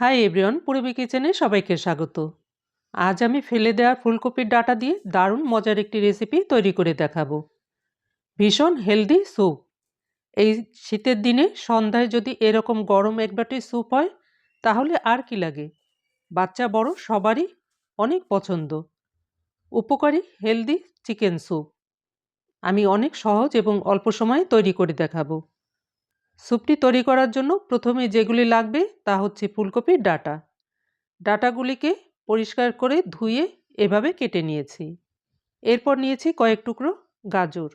Hi everyone, পূর্বী কিচেনে সবাইকে স্বাগত। আজ আমি ফেলে দেওয়া ফুলকপির ডাটা দিয়ে দারুণ মজার একটি রেসিপি তৈরি করে দেখাবো। ভীষণ হেলদি স্যুপ। এই শীতের দিনে সন্ধ্যায় যদি এরকম গরম এক বাটি স্যুপ হয়, তাহলে আর কি লাগে? বাচ্চা বড় সবারই অনেক পছন্দ। উপকারী হেলদি চিকেন স্যুপ। আমি অনেক সহজ এবং অল্প সময়ে তৈরি করে দেখাবো। স্যুপটি তৈরি করার জন্য প্রথমে যেগুলি লাগবে তা হচ্ছে ফুলকপির ডাটা। ডাটাগুলিকে পরিষ্কার করে ধুয়ে এভাবে কেটে নিয়েছি। এরপর নিয়েছি কয়েক টুকরো গাজর,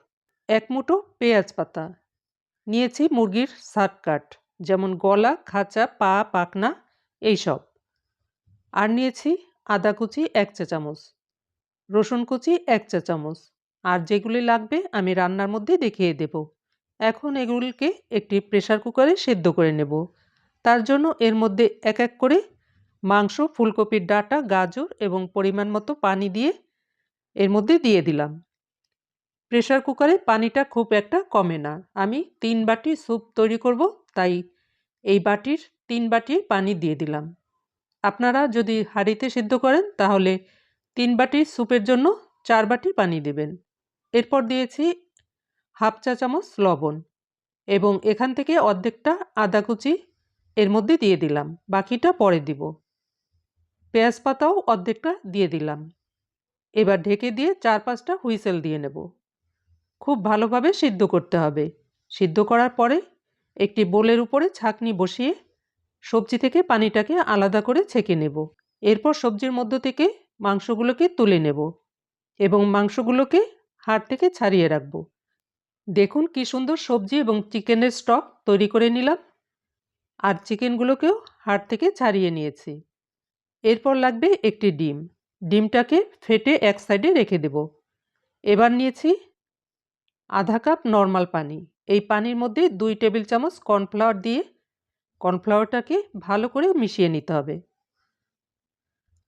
এক মুঠো পেঁয়াজ পাতা। নিয়েছি মুরগির কাট যেমন গলা, খাঁচা, পা পাকনা এইসব। আর নিয়েছি আদা কুচি এক চা চামচ, রসুন কুচি এক চা চামচ। আর যেগুলি লাগবে আমি রান্নার মধ্যে দেখিয়ে দেবো। এখন এগুলিকে একটি প্রেশার কুকারে সেদ্ধ করে নেব। তার জন্য এর মধ্যে এক এক করে মাংস, ফুলকপির ডাটা, গাজর এবং পরিমাণ মতো পানি দিয়ে এর মধ্যে দিয়ে দিলাম। প্রেশার কুকারে পানিটা খুব একটা কমে না। আমি তিন বাটি স্যুপ তৈরি করব, তাই এই বাটির তিন বাটি পানি দিয়ে দিলাম। আপনারা যদি হাঁড়িতে সিদ্ধ করেন, তাহলে তিন বাটি স্যুপের জন্য চার বাটি পানি দেবেন। এরপর দিয়েছি হাফ চা চামচ লবণ এবং এখান থেকে অর্ধেকটা আদা কুচি এর মধ্যে দিয়ে দিলাম, বাকিটা পরে দিব। পেঁয়াজ পাতাও অর্ধেকটা দিয়ে দিলাম। এবার ঢেকে দিয়ে চার পাঁচটা হুইসেল দিয়ে নেব। খুব ভালোভাবে সিদ্ধ করতে হবে। সিদ্ধ করার পরে একটি বোলের উপরে ছাকনি বসিয়ে সবজি থেকে পানিটাকে আলাদা করে ছেঁকে নেব। এরপর সবজির মধ্য থেকে মাংসগুলোকে তুলে নেব এবং মাংসগুলোকে হাড় থেকে ছাড়িয়ে রাখব। দেখুন কি সুন্দর সবজি এবং চিকেনের স্টক তৈরি করে নিলাম। আর চিকেনগুলোকেও হাড় থেকে ছাড়িয়ে নিয়েছি। এরপর লাগবে একটি ডিম। ডিমটাকে ফেটে এক সাইডে রেখে দেব। এবার নিয়েছি আধা কাপ নর্মাল পানি। এই পানির মধ্যে দুই টেবিল চামচ কর্নফ্লাওয়ার দিয়ে কর্নফ্লাওয়ারটাকে ভালো করে মিশিয়ে নিতে হবে।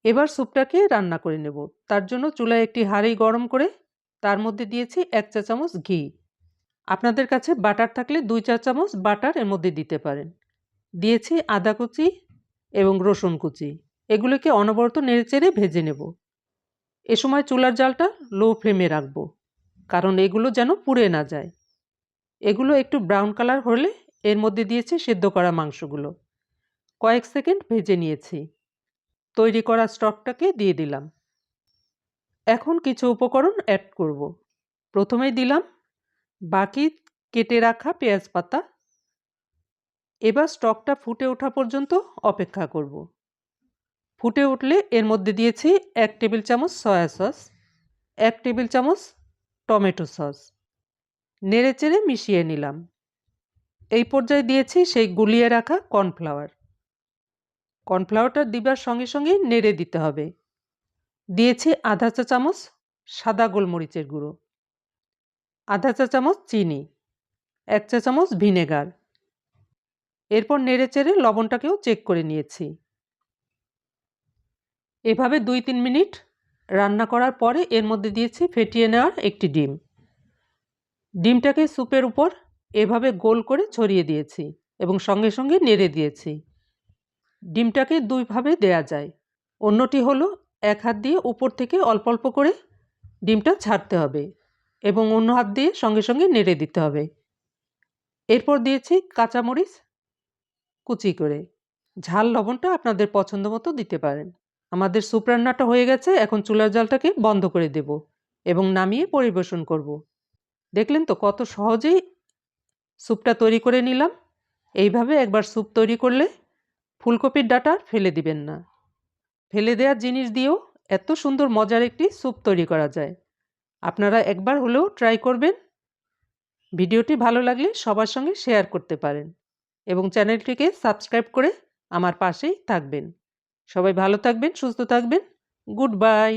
এবার স্যুপটাকে রান্না করে নেব। তার জন্য চুলায় একটি হাঁড়ি গরম করে তার মধ্যে দিয়েছি এক চা চামচ ঘি। আপনাদের কাছে বাটার থাকলে দুই চা চামচ বাটার এর মধ্যে দিতে পারেন। দিয়েছি আদা কুচি এবং রসুন কুচি। এগুলোকে অনবরত নেড়েচেড়ে ভেজে নেব। এ সময় চুলার জালটা লো ফ্লেমে রাখব, কারণ এগুলো যেন পুড়ে না যায়। এগুলো একটু ব্রাউন কালার হলে এর মধ্যে দিয়েছি সেদ্ধ করা মাংসগুলো। কয়েক সেকেন্ড ভেজে নিয়েছি। তৈরি করা স্টকটাকে দিয়ে দিলাম। এখন কিছু উপকরণ অ্যাড করব। প্রথমেই দিলাম বাকি কেটে রাখা পেঁয়াজ পাতা। এবার স্টকটা ফুটে ওঠা পর্যন্ত অপেক্ষা করব। ফুটে উঠলে এর মধ্যে দিয়েছি এক টেবিল চামচ সয়া সস এক টেবিল চামচ টমেটো সস নেড়ে চেড়ে মিশিয়ে নিলাম। এই পর্যায়ে দিয়েছি সেই গুলিয়ে রাখা কর্নফ্লাওয়ার কর্নফ্লাওয়ারটা দিবার সঙ্গে সঙ্গে নেড়ে দিতে হবে। দিয়েছি আধা চা চামচ সাদা গোলমরিচের গুঁড়ো। আধা চা চামচ চিনি, এক চা চামচ ভিনেগার। এরপর নেড়ে চেড়ে লবণটাকেও চেক করে নিয়েছি। এভাবে দুই তিন মিনিট রান্না করার পরে এর মধ্যে দিয়েছি ফেটিয়ে নেওয়ার একটি ডিম। ডিমটাকে স্যুপের উপর এভাবে গোল করে ছড়িয়ে দিয়েছি এবং সঙ্গে সঙ্গে নেড়ে দিয়েছি। ডিমটাকে দুইভাবে দেয়া যায়। অন্যটি হলো, এক হাত দিয়ে উপর থেকে অল্প অল্প করে ডিমটা ছাড়তে হবে। এবং অন্য হাত দিয়ে সঙ্গে সঙ্গে নেড়ে দিতে হবে। এরপর দিয়েছি কাঁচামরিচ, কুচি করে। ঝাল লবণটা আপনাদের পছন্দ মতো দিতে পারেন। আমাদের স্যুপ রান্নাটা হয়ে গেছে, এখন চুলার জালটাকে বন্ধ করে দেব এবং নামিয়ে পরিবেশন করব। দেখলেন তো কত সহজেই স্যুপটা তৈরি করে নিলাম। এইভাবে একবার স্যুপ তৈরি করলে ফুলকপির ডাটা ফেলে দিবেন না। ফেলে দেওয়ার জিনিস দিয়েও এত সুন্দর মজার একটি স্যুপ তৈরি করা যায়। আপনারা একবার হলেও ট্রাই করবেন। ভিডিওটি ভালো লাগলে সবার সঙ্গে শেয়ার করতে পারেন এবং চ্যানেলটিকে সাবস্ক্রাইব করে আমার পাশেই থাকবেন। সবাই ভালো থাকবেন, সুস্থ থাকবেন। Good bye